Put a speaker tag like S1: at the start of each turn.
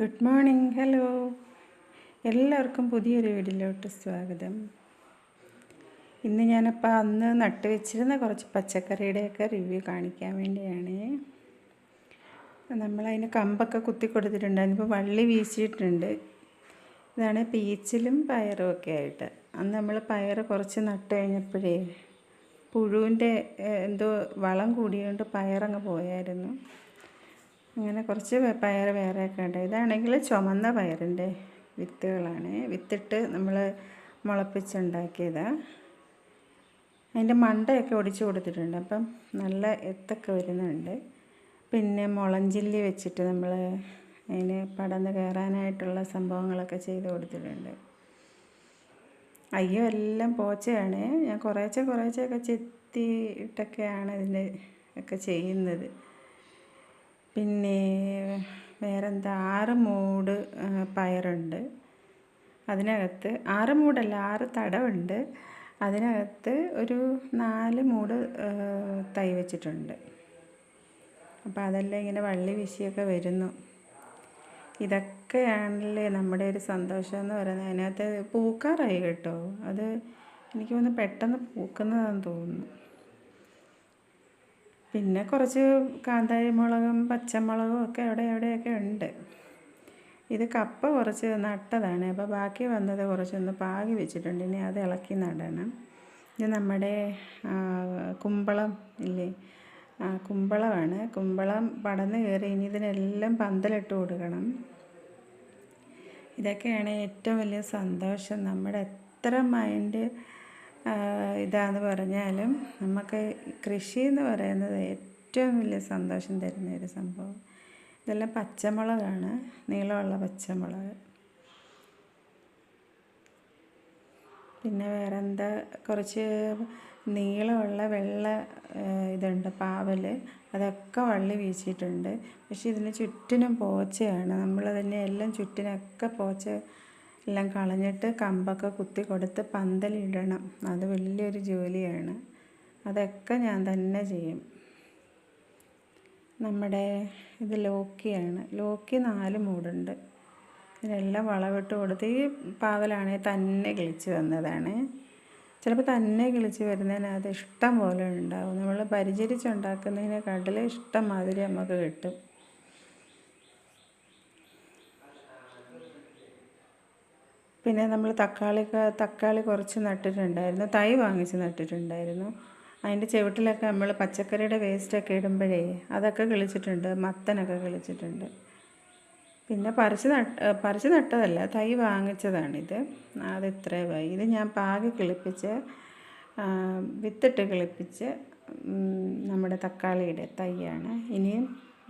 S1: Good morning hello എല്ലാവർക്കും പുതിയൊരു വീഡിയോയിലോട്ട് സ്വാഗതം. ഇന്ന് ഞാനപ്പോൾ അന്ന് നട്ട് വെച്ചിരുന്ന കുറച്ച് പച്ചക്കറിയുടെയൊക്കെ റിവ്യൂ കാണിക്കാൻ വേണ്ടിയാണ്. നമ്മളതിന് കമ്പൊക്കെ കുത്തി കൊടുത്തിട്ടുണ്ട് അതിനിപ്പോൾ വള്ളി വീശിയിട്ടുണ്ട്. ഇതാണ് പീച്ചിലും പയറും ഒക്കെ ആയിട്ട്. അന്ന് നമ്മൾ പയർ കുറച്ച് നട്ട് കഴിഞ്ഞപ്പോഴേ പുഴുവിന്റെ എന്തോ വളം കൂടിയതുകൊണ്ട് പയറങ്ങ് പോയായിരുന്നു. അങ്ങനെ കുറച്ച് പയർ വേറെയൊക്കെ ഉണ്ട്. ഇതാണെങ്കിൽ ചുമന്ന പയറിന്റെ വിത്തുകളാണ്. വിത്തിട്ട് നമ്മൾ മുളപ്പിച്ചുണ്ടാക്കിയതാണ് അതിന്റെ മണ്ടയൊക്കെ ഒടിച്ച് കൊടുത്തിട്ടുണ്ട്. അപ്പം നല്ല എത്തൊക്കെ വരുന്നുണ്ട്. പിന്നെ മുളഞ്ചില്ലി വെച്ചിട്ട് നമ്മൾ അതിന് പടന്ന് കയറാനായിട്ടുള്ള സംഭവങ്ങളൊക്കെ ചെയ്ത് കൊടുത്തിട്ടുണ്ട്. അയ്യോ എല്ലാം പോച്ചയാണ്. ഞാൻ കുറേശ്ശെ കുറേശ്ശെയൊക്കെ ചെത്തിയിട്ടൊക്കെയാണ് ഇതിന്റെ ഒക്കെ ചെയ്യുന്നത്. പിന്നെ വേറെന്താ? ആറ് മൂട് പയറുണ്ട്. അതിനകത്ത് ആറ് മൂടല്ല ആറ് തടവുണ്ട്. അതിനകത്ത് ഒരു നാല് മൂട് തൈ വെച്ചിട്ടുണ്ട്. അപ്പോൾ അതെല്ലാം ഇങ്ങനെ വള്ളി വീശിയൊക്കെ വരുന്നു. ഇതൊക്കെയാണല്ലേ നമ്മുടെ ഒരു സന്തോഷം എന്ന് പറയുന്നത്. അതിനകത്ത് പൂക്കാറായി കേട്ടോ. അത് എനിക്ക് തോന്നുന്നു പെട്ടെന്ന് പൂക്കുന്നതാണെന്ന് തോന്നുന്നു. പിന്നെ കുറച്ച് കാന്താരി മുളകും പച്ചമുളകും ഒക്കെ അവിടെ എവിടെയൊക്കെ ഉണ്ട്. ഇത് കപ്പ കുറച്ച് നട്ടതാണ്. അപ്പോൾ ബാക്കി വന്നത് കുറച്ചൊന്ന് പാകി വെച്ചിട്ടുണ്ട്. ഇനി അത് ഇളക്കി നടണം. ഇത് നമ്മുടെ കുമ്പളം ഇല്ലേ? കുമ്പളമാണ്. കുമ്പളം പടന്ന് കയറി ഇനി ഇതിനെല്ലാം പന്തലിട്ട് കൊടുക്കണം. ഇതൊക്കെയാണ് ഏറ്റവും വലിയ സന്തോഷം. നമ്മുടെ എത്ര മൈൻഡ് ഇതാന്ന് പറഞ്ഞാലും നമുക്ക് കൃഷി എന്ന് പറയുന്നത് ഏറ്റവും വലിയ സന്തോഷം തരുന്ന ഒരു സംഭവം. ഇതെല്ലാം പച്ചമുളകാണ്. നീളമുള്ള പച്ചമുളക്. പിന്നെ വേറെ എന്താ കുറച്ച് നീളമുള്ള വെള്ള ഇതുണ്ട് പാവൽ അതൊക്കെ വള്ളി വീശിയിട്ടുണ്ട്. പക്ഷെ ഇതിന് ചുറ്റിനും പോച്ചയാണ്. നമ്മൾ തന്നെ എല്ലാം ചുറ്റിനൊക്കെ പോച്ച എല്ലാം കളഞ്ഞിട്ട് കമ്പൊക്കെ കുത്തി കൊടുത്ത് പന്തലിടണം. അത് വലിയൊരു ജോലിയാണ്. അതൊക്കെ ഞാൻ തന്നെ ചെയ്യും. നമ്മുടെ ഇത് ലോക്കിയാണ്. ലോക്കി നാല് മൂടുണ്ട്. ഇതിനെല്ലാം വളവിട്ട് കൊടുത്ത് ഈ പാവലാണെങ്കിൽ തന്നെ കിളിച്ച് വന്നതാണ്. ചിലപ്പോൾ തന്നെ കിളിച്ച് വരുന്നതിനകത്ത് ഇഷ്ടം പോലെ ഉണ്ടാവും. നമ്മൾ പരിചരിച്ചുണ്ടാക്കുന്നതിനെക്കാട്ടിൽ ഇഷ്ടം മാതിരി നമുക്ക് കിട്ടും. പിന്നെ നമ്മൾ തക്കാളി തക്കാളി കുറച്ച് നട്ടിട്ടുണ്ടായിരുന്നു. തൈ വാങ്ങിച്ച് നട്ടിട്ടുണ്ടായിരുന്നു. അതിന്റെ ചുവട്ടിലൊക്കെ നമ്മൾ പച്ചക്കറിയുടെ വേസ്റ്റൊക്കെ ഇടുമ്പോഴേ അതൊക്കെ കിളിച്ചിട്ടുണ്ട് മത്തനൊക്കെ കിളിച്ചിട്ടുണ്ട്. പിന്നെ പറിച്ച് നട്ട് പറിച്ച് നട്ടതല്ല തൈ വാങ്ങിച്ചതാണിത്. അത് വൈ ഇത് ഞാൻ പാകി കിളിപ്പിച്ച് വിത്തിട്ട് കിളിപ്പിച്ച് നമ്മുടെ തക്കാളിയുടെ തൈയാണ്. ഇനിയും